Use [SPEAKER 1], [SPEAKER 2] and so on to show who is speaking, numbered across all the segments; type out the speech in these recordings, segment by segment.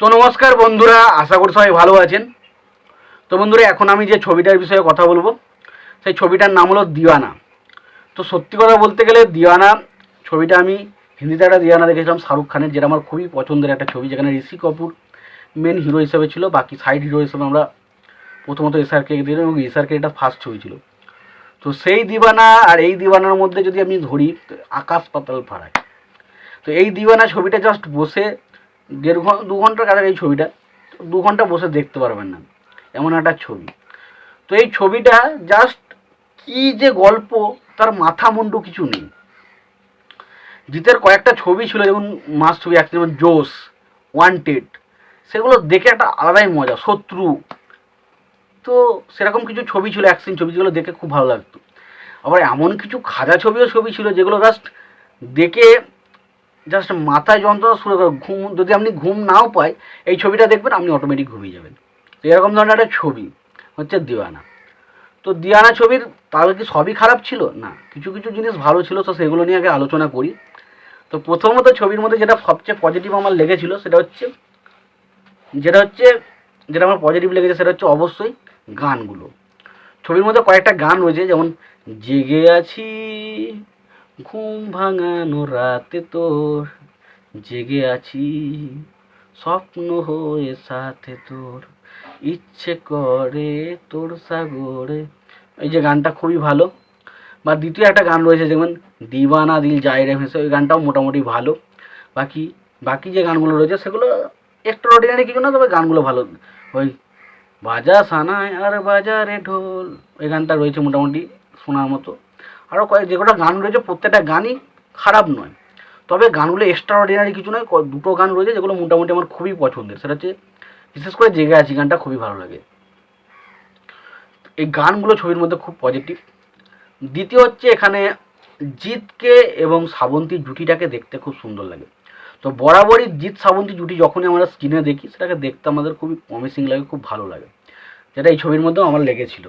[SPEAKER 1] তো নমস্কার বন্ধুরা, আশা করি সবাই ভালো আছেন। তো বন্ধুরা, এখন আমি যে ছবিটার বিষয়ে কথা বলব, সেই ছবিটার নাম হলো দিওয়ানা। তো সত্যি কথা বলতে গেলে দিওয়ানা, ছবিটা আমি হিন্দিতে একটা দিওয়ানা দেখেছিলাম, শাহরুখ খানের, যেটা আমার খুবই পছন্দের একটা ছবি, যেখানে ঋষি কাপুর মেন হিরো হিসেবে ছিল, বাকি সাইড হিরো হিসেবে আমরা প্রথমত এসআরকে দিলাম এবং এসআরকে এটা ফার্স্ট ছবি ছিল। তো সেই দিওয়ানা আর এই দিওয়ানার মধ্যে যদি আমি ধরি, আকাশ পাতাল ফারাক। তো এই দিওয়ানা ছবিটা জাস্ট বসে দেড় ঘণ্টা দু ঘণ্টার কাছাকাছি এই ছবিটা দু ঘণ্টা বসে দেখতে পারবেন না। এমন একটা ছবি। তো এই ছবিটা জাস্ট কি যে গল্প, তার মাথা মুন্ডু কিছু নেই। জিতের কয়েকটা ছবি ছিল, যেমন মাস ছবি একটা যেমন জোস ওয়ান্টেড সেগুলো দেখে একটা আলাদাই মজা, শত্রু। তো সেরকম কিছু ছবি ছিল অ্যাকশন ছবি, যেগুলো দেখে খুব ভালো লাগতো। আবার এমন কিছু খাজা ছবিও ছবি ছিল, যেগুলো জাস্ট দেখে জাস্ট মাথায় যন্ত্রণা শুরু করে ঘুম, যদি আপনি ঘুম নাও পায়, এই ছবিটা দেখবেন আপনি অটোমেটিক ঘুমিয়ে যাবেন। তো এরকম ধরনের একটা ছবি, হচ্ছে দিওয়ানা। তো দিওয়ানা ছবির তাহলে কি সবই খারাপ ছিল? না, কিছু কিছু জিনিস ভালো ছিল, তো সেগুলো নিয়ে আগে আলোচনা করি। তো প্রথমত ছবির মধ্যে যেটা সবচেয়ে পজিটিভ আমার লেগেছিল, সেটা হচ্ছে, যেটা হচ্ছে, যেটা আমার পজিটিভ লেগেছে, সেটা হচ্ছে অবশ্যই গানগুলো। ছবির মধ্যে কয়েকটা গান রয়েছে, যেমন, জেগে আছি ঘুম ভাঙানো রাতে তোর, জেগে আছি স্বপ্ন হয়ে সাথে তোর। ইচ্ছে করে তোর সাগরে। এই যে গানটা খুবই ভালো। বা দ্বিতীয় একটা গান রয়েছে, যেমন দিওয়ানা দিল যায় রে ভেসে, ওই গানটাও মোটামুটি ভালো। বাকি বাকি যে গানগুলো রয়েছে, সেগুলো এক্সট্রা অর্ডিনারি কিছু না, তবে গানগুলো ভালো। ওই বাজা সানায় আর বাজারে ঢোল ওই গানটা রয়েছে মোটামুটি শোনার মতো। আরও কয়েক যে কটা গান রয়েছে, প্রত্যেকটা গানই খারাপ নয়। তবে গানগুলো এক্সট্রা অর্ডিনারি কিছু নয় দুটো গান রয়েছে যেগুলো মোটামুটি আমার খুবই পছন্দের। সেটা হচ্ছে, বিশেষ করে জেগে আছি গানটা খুবই ভালো লাগে। এই গানগুলো ছবির মধ্যে খুব পজিটিভ দ্বিতীয় হচ্ছে এখানে জিতকে এবং শ্রাবন্তী জুটিটাকে দেখতে খুব সুন্দর লাগে। তো বরাবরই জিৎ শ্রাবন্তী জুটি যখনই আমরা স্ক্রিনে দেখি, সেটাকে দেখতে আমাদের খুবই প্রমিসিং লাগে, খুব ভালো লাগে। যেটা এই ছবির মধ্যেও আমার লেগেছিল।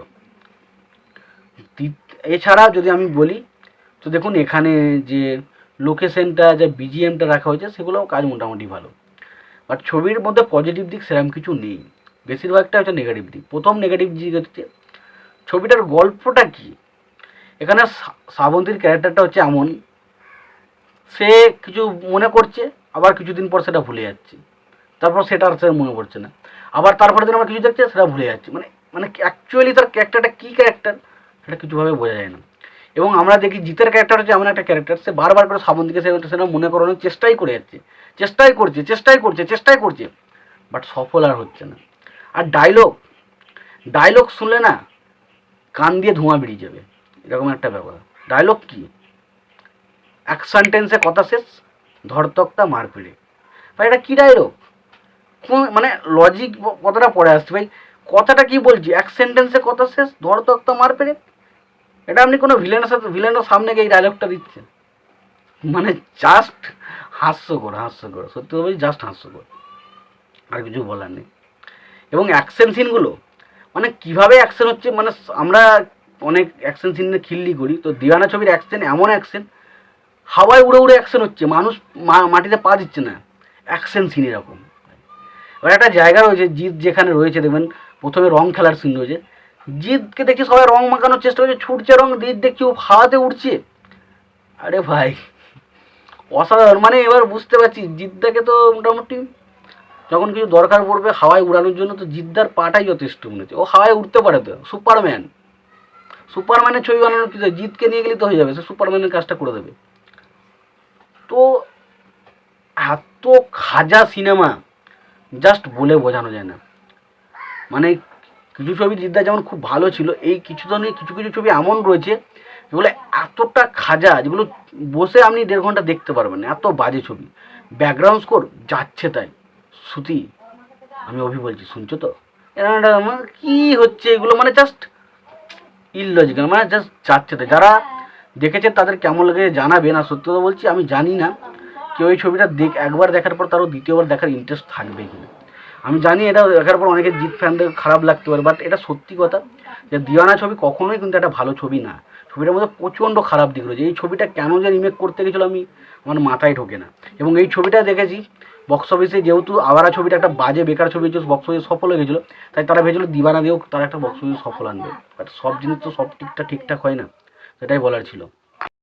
[SPEAKER 1] এছাড়া যদি আমি বলি, তো দেখুন এখানে যে লোকেশনটা যে বিজিএমটা রাখা হয়েছে, সেগুলোও কাজ মোটামুটি ভালো। বাট ছবির মধ্যে পজিটিভ দিক সেরকম কিছু নেই। বেশিরভাগটা হচ্ছে নেগেটিভ দিক। প্রথম নেগেটিভ দিক হচ্ছে, ছবিটার গল্পটা কি? এখানে শ্রা- শ্রাবন্তীর ক্যারেক্টারটা হচ্ছে এমন। সে কিছু মনে করছে, আবার কিছুদিন পর সেটা ভুলে যাচ্ছে। তারপর সেটা আর সে মনে পড়ছে না। আবার তারপরে দিন আমরা কিছু দেখছে, সেটা ভুলে যাচ্ছে। মানে মানে অ্যাকচুয়ালি তার ক্যারেক্টারটা কী ক্যারেক্টার সেটা কিছুভাবে বোঝা যায় না। এবং আমরা দেখি জিতের ক্যারেক্টার হচ্ছে এমন একটা ক্যারেক্টার সে বারবার করে শ্রাবন্তীকে সে সেটা মনে করানোর চেষ্টাই করে যাচ্ছে। চেষ্টাই করছে চেষ্টাই করছে চেষ্টাই করছে। বাট সফল আর হচ্ছে না। আর ডায়লগ ডায়লগ শুনলে না কান দিয়ে ধোঁয়া বেরিয়ে যাবে। এরকম একটা ব্যাপার। ডায়লগ কি? এক সেন্টেন্সে কথা শেষ ধরতকটা মারপিড়ে ভাই, এটা কী ডায়লগ কোন মানে লজিক কথাটা পড়ে আসছে? ভাই, কথাটা কি বলছি? এক সেন্টেন্সে কথা শেষ ধরতকটা মারপিড়ে এটা আপনি কোনো ভিলেনের সাথে ভিলেনের সামনে গিয়ে এই ডায়লগটা দিচ্ছেন। মানে জাস্ট হাস্যকর হাস্যকর। সত্যি বলছি জাস্ট হাস্যকর। আর কিছু বলার নেই। এবং অ্যাকশন সিনগুলো মানে কীভাবে অ্যাকশন হচ্ছে মানে আমরা অনেক অ্যাকশন সিনে খিল্লি করি। তো দিওয়ানা ছবির অ্যাকশন এমন অ্যাকশন হাওয়ায় উড়ে উড়ে অ্যাকশন হচ্ছে। মানুষ মাটিতে পা দিচ্ছে না। অ্যাকশন সিন এরকম। এবার একটা জায়গা রয়েছে, জিৎ যেখানে রয়েছে, দেখবেন, প্রথমে রং খেলার সিন রয়েছে। জিৎকে দেখছি সবাই রং মাখানোর চেষ্টা করছে, ছুটছে রং জিৎ দেখছি ও হাওয়াতে উঠছে। আরে ভাই, অসাধারণ মানে এবার বুঝতে পারছি, জিদ্দাকে তো মোটামুটি যখন কিছু দরকার পড়বে হাওয়ায় উড়ানোর জন্য, তো জিদ্দার পাটাই যথেষ্ট মনে হচ্ছে। ও হাওয়ায় উঠতে পারে তো, সুপারম্যান। সুপারম্যানের ছবি বানানোর কিছু জিতকে নিয়ে গেলে তো হয়ে যাবে, সে সুপারম্যানের কাজটা করে দেবে। তো এত খাজা সিনেমা, জাস্ট বলে বোঝানো যায় না। মানে কিছু ছবি জিদ্দা যেমন খুব ভালো ছিল, এই কিছু ধরনের কিছু কিছু ছবি এমন রয়েছে যেগুলো এতটা খাজা যেগুলো বসে আপনি দেড় ঘণ্টা দেখতে পারবেন এত বাজে ছবি। ব্যাকগ্রাউন্ড স্কোর যাচ্ছে তাই। শ্রুতি, আমি অভি বলছি, শুনছো তো? মানে কী হচ্ছে এগুলো? মানে জাস্ট ইললজিক্যাল মানে জাস্ট যাচ্ছে তাই। যারা দেখেছে তাদের কেমন লাগে জানাবে না, সত্যি কথা বলছি, আমি জানি না। কেউ এই ছবিটা দেখ, একবার দেখার পর তারও দ্বিতীয়বার দেখার ইন্টারেস্ট থাকবে কিনা। আমি জানি এটা দেখার পর অনেকে জিৎ ফ্যানদের খারাপ লাগতে পারে বাট এটা সত্যি কথা যে দিওয়ানা ছবি কখনোই কিন্তু একটা ভালো ছবি না। ছবিটার মধ্যে প্রচণ্ড খারাপ দিক রয়েছে। এই ছবিটা কেন যে রিমেক করতে গেছিল আমি আমার মাথায় ঢোকে না। এবং এই ছবিটা দেখেছি বক্স অফিসে যেহেতু আওয়ারা ছবিটা একটা বাজে, বেকার ছবি হচ্ছে বক্স অফিসে সফল হয়ে গেছিল, তাই তারা ভেবেছিল দিবানা দিয়েও তারা একটা বক্স অফিসে সফল আনবে। বাট সব জিনিস তো সব ঠিকঠাক ঠিকঠাক হয় না, সেটাই বলার ছিল।